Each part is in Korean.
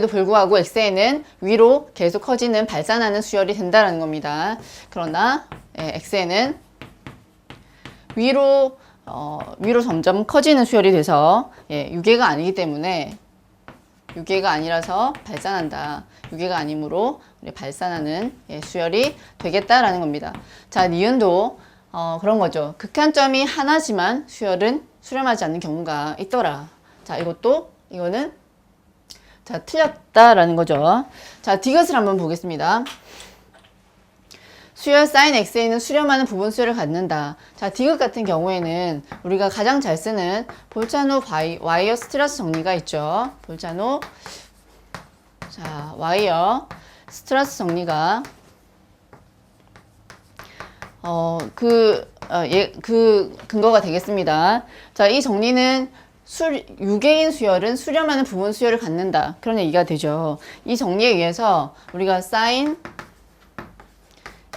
에도 불구하고 x에는 위로 계속 커지는 발산하는 수열이 된다라는 겁니다. 그러나 예, x에는 위로 어, 위로 점점 커지는 수열이 돼서 예, 유계가 아니기 때문에 유계가 아니라서 발산한다. 유계가 아니므로 발산하는 예, 수열이 되겠다라는 겁니다. 자, 니은도 어, 그런 거죠. 극한점이 하나지만 수열은 수렴하지 않는 경우가 있더라. 자, 이것도 이거는 자, 틀렸다라는 거죠. 자, 디귿을 한번 보겠습니다. 수열 사인 x에는 수렴하는 부분 수열을 갖는다. 자, 디귿 같은 경우에는 우리가 가장 잘 쓰는 볼자노 바이, 와이어 스트라스 정리가 있죠. 볼자노 자, 와이어 스트라스 정리가 어, 그, 어, 예, 그 근거가 되겠습니다. 자, 이 정리는 수, 유계인 수열은 수렴하는 부분 수열을 갖는다. 그런 얘기가 되죠. 이 정리에 의해서 우리가 사인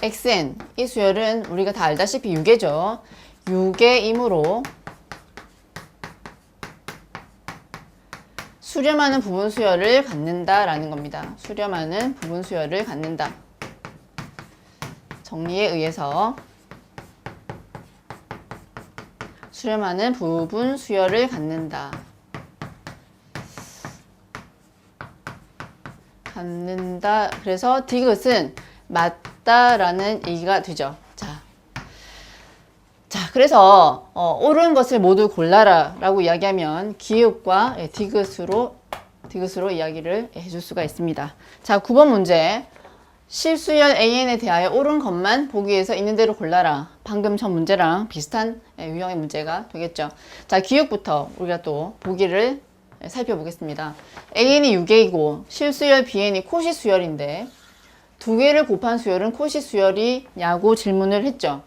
xn 이 수열은 우리가 다 알다시피 유계죠. 유계이므로 수렴하는 부분 수열을 갖는다라는 겁니다. 수렴하는 부분 수열을 갖는다. 정리에 의해서 수렴하는 부분 수열을 갖는다. 갖는다. 그래서 디귿은 맞다라는 얘기가 되죠. 자, 자, 그래서 어, 옳은 것을 모두 골라라라고 이야기하면 기읍과 예, 디귿으로 디귿으로 이야기를 해줄 수가 있습니다. 자, 9번 문제. 실수열 AN에 대하여 옳은 것만 보기 위해서 있는 대로 골라라. 방금 전 문제랑 비슷한 예, 유형의 문제가 되겠죠. 자, 기억부터 우리가 또 보기를 예, 살펴보겠습니다. AN이 6개이고 실수열 BN이 코시 수열인데 두 개를 곱한 수열은 코시 수열이냐고 질문을 했죠.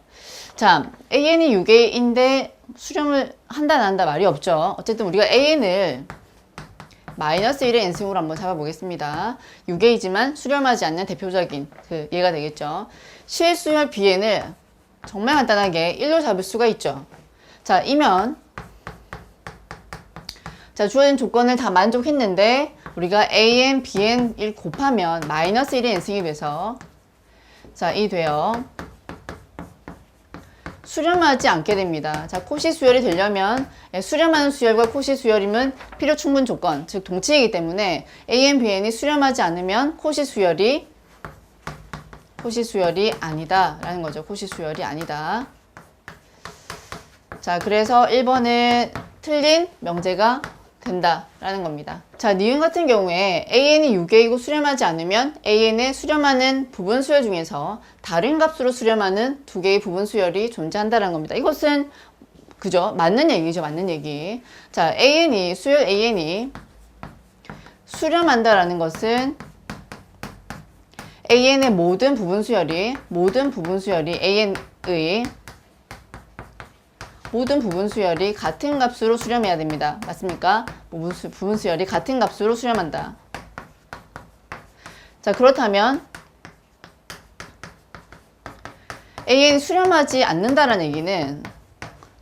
자, AN이 6개인데 수렴을 한다 안 한다 말이 없죠. 어쨌든 우리가 AN을 마이너스 1의 n승으로 한번 잡아보겠습니다. 6개이지만 수렴하지 않는 대표적인 그 예가 되겠죠. 실수열 bn을 정말 간단하게 1로 잡을 수가 있죠. 자, 이면 자, 주어진 조건을 다 만족했는데 우리가 an, bn 1 곱하면 마이너스 1의 n승이 돼서 자, 이 돼요. 수렴하지 않게 됩니다. 자, 코시 수열이 되려면 예, 수렴하는 수열과 코시 수열이면 필요 충분 조건, 즉 동치이기 때문에 AN, BN이 수렴하지 않으면 코시 수열이 코시 수열이 아니다라는 거죠. 코시 수열이 아니다. 자, 그래서 1번은 틀린 명제가 된다라는 겁니다. 자, 니은 같은 경우에 AN이 6개이고 수렴하지 않으면 AN에 수렴하는 부분 수열 중에서 다른 값으로 수렴하는 두 개의 부분 수열이 존재한다는 겁니다. 이것은 그죠? 맞는 얘기죠. 맞는 얘기. 자, AN이 수열 AN이 수렴한다라는 것은 AN의 모든 부분 수열이 모든 부분 수열이 AN의 모든 부분 수열이 같은 값으로 수렴해야 됩니다. 맞습니까? 수, 부분 수열이 같은 값으로 수렴한다. 자, 그렇다면 AN이 수렴하지 않는다라는 얘기는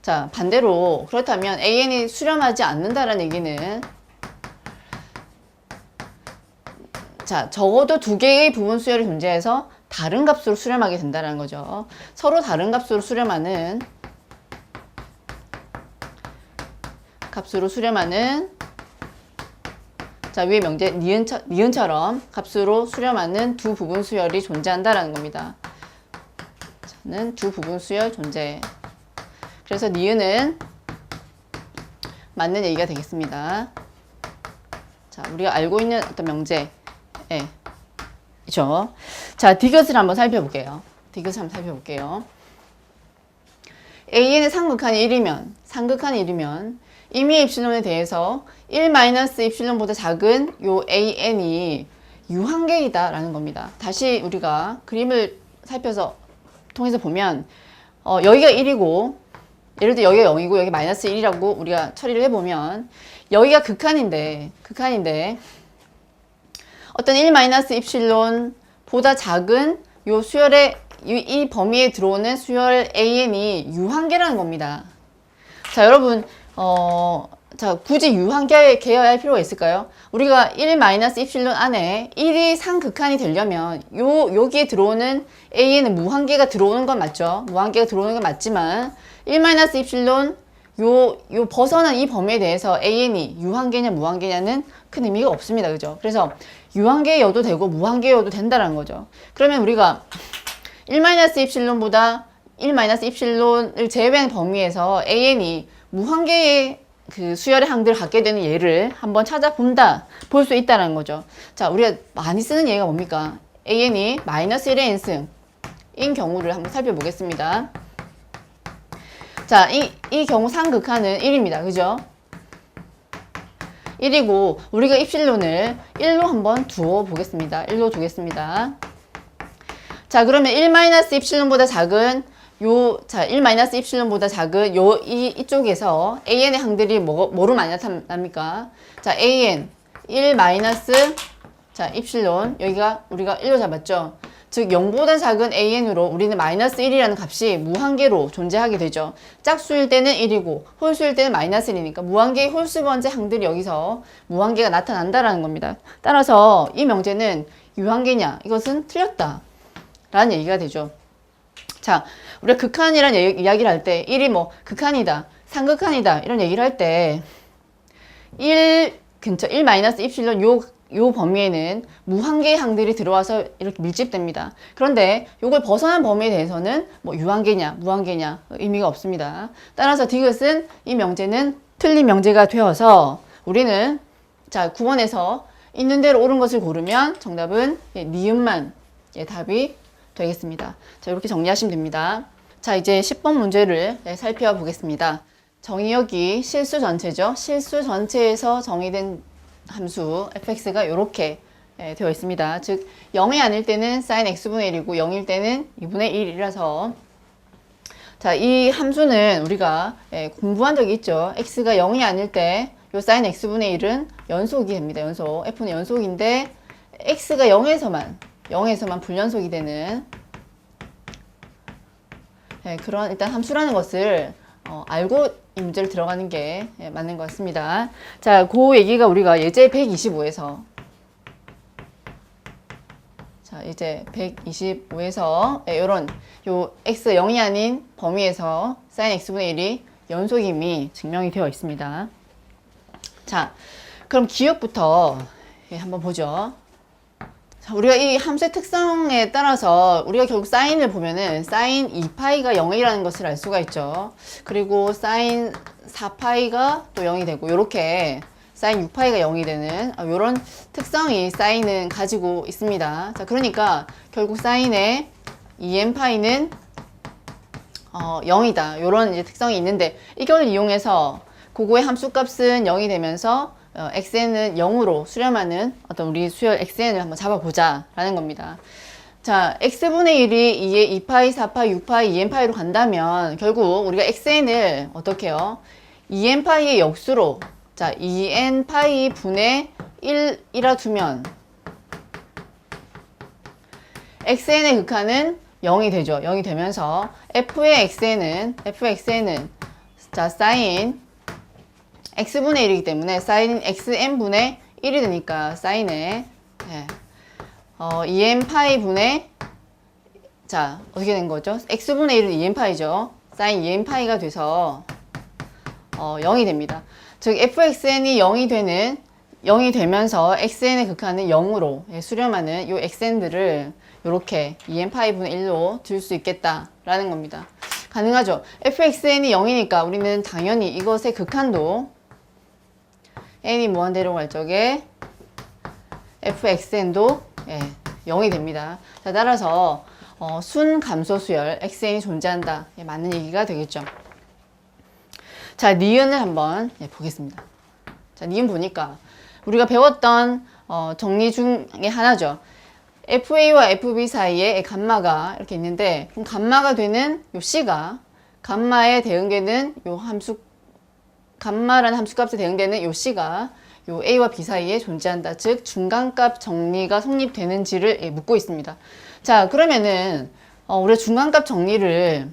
자, 반대로 그렇다면 AN이 수렴하지 않는다라는 얘기는 자, 적어도 두 개의 부분 수열이 존재해서 다른 값으로 수렴하게 된다는 거죠. 서로 다른 값으로 수렴하는 값으로 수렴하는 자 위에 명제 니은처, 니은처럼 값으로 수렴하는 두 부분 수열이 존재한다라는 겁니다. 저는 두 부분 수열 존재. 그래서 니은은 맞는 얘기가 되겠습니다. 자 우리가 알고 있는 어떤 명제, 예, 그죠? 자 디귿을 한번 살펴볼게요. 디귿을 한번 살펴볼게요. AN의 상극한이 1이면 상극한이 1이면 임의 입실론에 대해서 1-입실론보다 작은 요 AN이 유한계이다라는 겁니다. 다시 우리가 그림을 살펴서 통해서 보면 어, 여기가 1이고 예를 들어 여기가 0이고 여기 마이너스 1이라고 우리가 처리를 해보면 여기가 극한인데 극한인데 어떤 1-입실론 보다 작은 요 수열의 이, 이 범위에 들어오는 수열 AN이 유한계라는 겁니다. 자 여러분 어, 자, 굳이 유한계 계여야 할 필요가 있을까요? 우리가 1 마이너스 입실론 안에 1이 상극한이 되려면 요 여기에 들어오는 a에는 무한계가 들어오는 건 맞죠? 무한계가 들어오는 건 맞지만 1 마이너스 입실론 요, 요 벗어난 이 범위에 대해서 an이 유한계냐 무한계냐는 큰 의미가 없습니다. 그죠? 그래서 유한계여도 되고 무한계여도 된다는 거죠. 그러면 우리가 1 마이너스 입실론보다 1 마이너스 입실론을 제외한 범위에서 an이 무한계의 그 수열의 항들을 갖게 되는 예를 한번 찾아본다, 볼 수 있다는 거죠. 자, 우리가 많이 쓰는 예가 뭡니까? an이 마이너스 1의 n승 인 경우를 한번 살펴보겠습니다. 자, 이, 이 경우 상극하는 1입니다. 그죠? 1이고, 우리가 입실론을 1로 한번 두어 보겠습니다. 1로 두겠습니다. 자, 그러면 1 마이너스 입실론보다 작은 요, 자, 1 마이너스 입실론보다 작은 요, 이, 이쪽에서 AN의 항들이 뭐, 뭐로 많이 나타납니까? 자, AN 1 마이너스, 자, 입실론. 여기가 우리가 1로 잡았죠? 즉 0보다 작은 AN으로 우리는 마이너스 1이라는 값이 무한계로 존재하게 되죠. 짝수일 때는 1이고 홀수일 때는 마이너스 1이니까 무한계의 홀수 번째 항들이 여기서 무한계가 나타난다라는 겁니다. 따라서 이 명제는 유한계냐? 이것은 틀렸다. 라는 얘기가 되죠. 자, 우리가 얘기- 이야기를 할 때 1이 뭐 극한이다, 상극한이다 이런 얘기를 할 때 1 근처 1 마이너스 입실론 요, 요 범위에는 무한계의 항들이 들어와서 이렇게 밀집됩니다. 그런데 요걸 벗어난 범위에 대해서는 뭐 유한계냐, 무한계냐 의미가 없습니다. 따라서 디귿은 이 명제는 틀린 명제가 되어서 우리는 자 9번에서 있는 대로 옳은 것을 고르면 정답은 예, 니은만 예, 답이 되겠습니다. 자, 이렇게 정리하시면 됩니다. 자, 이제 10번 문제를 네, 살펴보겠습니다. 정의역이 실수 전체죠. 실수 전체에서 정의된 함수 fx가 이렇게 예, 되어 있습니다. 즉 0이 아닐 때는 sin x분의 1이고 0일 때는 2분의 1이라서 자, 이 함수는 우리가 예, 공부한 적이 있죠. x가 0이 아닐 때 요 sin x분의 1은 연속이 됩니다. 연속. f는 연속인데 x가 0에서만 0에서만 불연속이 되는 예, 그런 일단 함수라는 것을 어, 알고 이 문제를 들어가는 게 예, 맞는 것 같습니다. 자, 그 얘기가 우리가 예제 125에서 자, 이제 125에서 예, 이런 요 x 0이 아닌 범위에서 sin x분의 1이 연속임이 증명이 되어 있습니다. 자, 그럼 기억부터 예, 한번 보죠. 자, 우리가 이 함수의 특성에 따라서 우리가 결국 사인을 보면은 사인 2파이가 0이라는 것을 알 수가 있죠. 그리고 사인 4파이가 또 0이 되고 이렇게 사인 6파이가 0이 되는 이런 특성이 사인은 가지고 있습니다. 자, 그러니까 결국 사인의 2n파이는 어, 0이다. 이런 이제 특성이 있는데 이걸 이용해서 그거의 함수값은 0이 되면서 어, xn은 0으로 수렴하는 어떤 우리 수열 xn을 한번 잡아보자 라는 겁니다. 자, x분의 1이 2의 2파이, 4파이, 6파이, 2n파이로 간다면 결국 우리가 xn을 어떻게 해요? 2n파이의 역수로 자, 2n파이 분의 1이라 두면 xn의 극한은 0이 되죠. 0이 되면서 f의 xn은 f의 xn은 자, 사인 x분의 1이기 때문에 사인 xn분의 1이 되니까 사인에 예. 어, 2n 파이 분의 자 어떻게 된 거죠? x분의 1은 2n 파이죠. 사인 2n 파이가 돼서 어, 0이 됩니다. 즉 fxn이 0이 되는 0이 되면서 xn의 극한은 0으로 예, 수렴하는 이 xn들을 이렇게 2n 파이 분의 1로 들수 있겠다라는 겁니다. 가능하죠. fxn이 0이니까 우리는 당연히 이것의 극한도 n이 무한대로 갈 적에 fxn도 예, 0이 됩니다. 자, 따라서 어, 순 감소 수열 xn이 존재한다. 예, 맞는 얘기가 되겠죠. 자, 니은을 한번 예, 보겠습니다. 자, 니은 보니까 우리가 배웠던 어, 정리 중에 하나죠. FA와 FB 사이에 감마가 이렇게 있는데 그럼 감마가 되는 요 C가 감마에 대응되는 요 함수 감마라는 함수값에 대응되는 요 C가 요 A와 B 사이에 존재한다. 즉 중간값 정리가 성립되는지를 예, 묻고 있습니다. 자 그러면은 어, 우리가 중간값 정리를